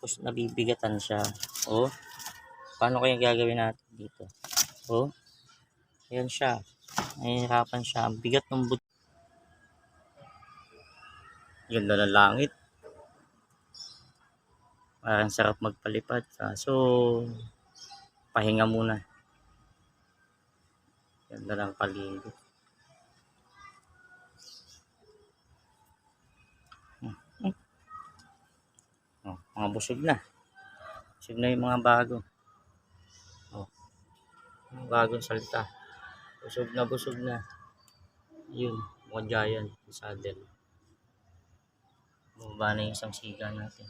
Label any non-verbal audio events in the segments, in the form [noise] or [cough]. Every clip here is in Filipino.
Tapos nabibigatan siya. Oh. Paano kaya gagawin natin dito? Oh. Ayan siya. Nahihirapan siya. Ang bigat ng but. Ganda ng langit. Parang sarap magpalipad. Kaso, pahinga muna. Ganda ng paligid. Mga busog na. Busog na yung mga bago. Oh. Mga bagong salta. Busog na, busog na. Yun, mga giant saddle. Bumaba na yung isang siga natin.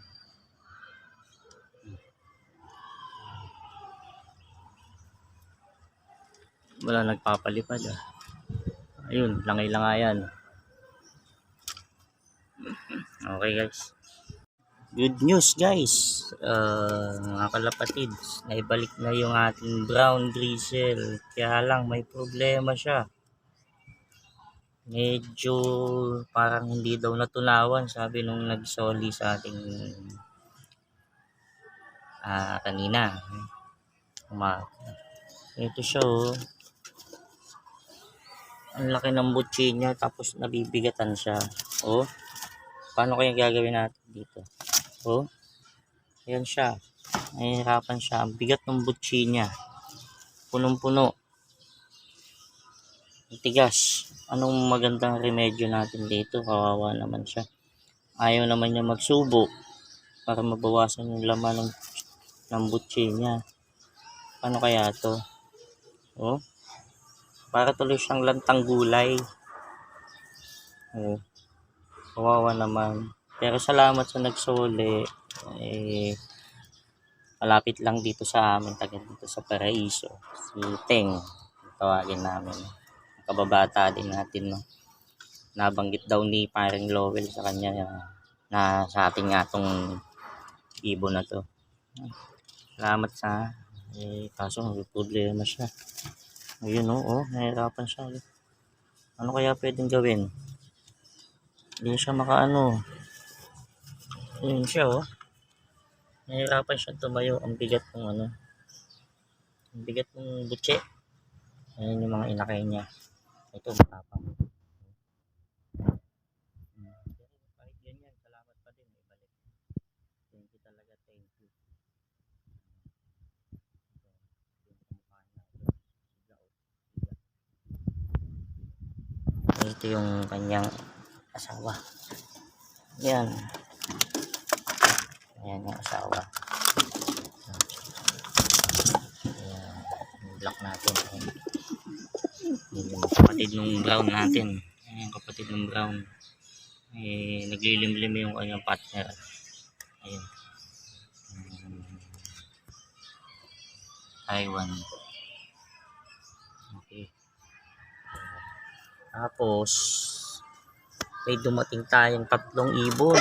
Wala nagpapalipad ah. Ayun, langay-langayan. [clears throat] Okay guys. Good news guys. Uh, mga kalapatid, naibalik na yung ating brown drizzle. Kaya lang may problema siya. Medyo parang hindi daw natunawan sabi nung nagsoli sa ating ah kanina. Ito siya oh. Ang laki ng butchi niya tapos nabibigatan siya. Oh. Paano kaya gagawin natin dito? Oh. Ayan siya. Nahihirapan siya. Ang bigat ng butchi niya. Punong-puno. Tigas. Anong magandang remedyo natin dito? Kawawa naman siya. Ayaw naman niya magsubo para mabawasan yung laman ng, ng butchi niya. Paano kaya to? Oh. Para tuloy siyang lantang gulay. Oh. Kawawa naman. Pero salamat sa nagsuli. Eh, malapit lang dito sa amin, taga dito sa Paraiso. Si Teng, tawagin namin. Kababata din natin, no. Nabanggit daw ni paring Lowell sa kanya na, na sa ating nga tong ibon na to. Salamat sa eh, kaso may problema siya. Ayun oh, oh, nahirapan siya. Ano kaya pwedeng gawin? Hindi siya makaano. Ayun siya oh. Nahirapan siya tumayo. Ang bigat ng ano. Ang bigat ng butse. Ayan yung mga inakay niya. Ito matapang. Hmm. Kahit ganyan, salamat pa din. May balik. Thank you talaga. Thank you. Ito yung kanyang asawa. Yan. Ayan yung asawa. Ayan. Black natin. Ayan. Yan yung kapatid ng brown natin. Ayan yung kapatid ng brown. Eh, naglilimlim yung kanyang partner. Ayan. Taiwan. Okay. Tapos, may dumating tayong tatlong ibon.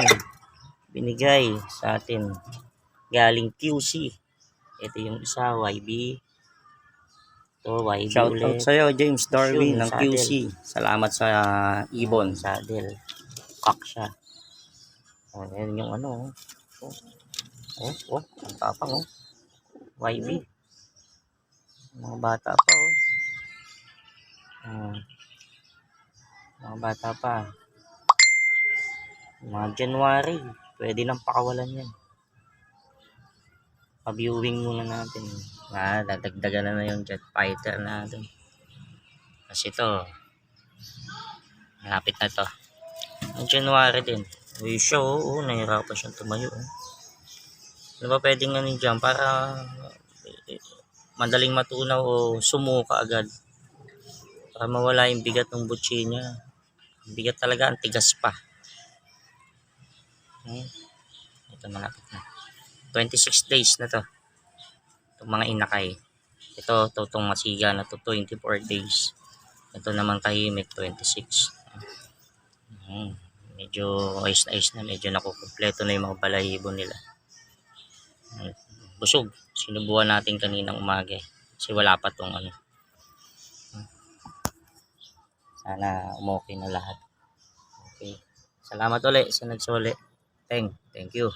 Binigay sa atin. Galing QC. Ito yung isa, YB. Ito, YB Shout ulit. out sa'yo, James Darwin Yun, ng saddle. QC. Salamat sa ibon. Saddle. Cock siya. Oh, yan yung ano. Oh, oh, oh ang tapang oh. YB. Mga bata pa oh. Ah. mga bata pa. Mga January. Pwede nang pakawalan yan. Pa-viewing muna natin. Ah, dadagdagan na yung jet fighter natin. Kasi ito, malapit na to. Ang January din. Uy, siya, oo, oh, nahirapan siyang tumayo. Oh. Ano ba pwedeng ano dyan para eh, madaling matunaw o sumuka agad. Para mawala yung bigat ng butsi niya. Bigat talaga, ang tigas pa. Okay. Ito malapit na. 26 days na to. Itong mga inakay. Ito, itong masiga na to, 24 days. Ito naman tahimik, 26. Hmm, medyo ayos na ayos na, medyo nakukumpleto na yung mga balahibo nila. Hmm, Busog. Sinubuan natin kaninang umaga eh. Kasi wala pa tong ano. Hmm. Sana umokay na lahat. Okay. Salamat ulit sa nagsuli. Thank, thank you.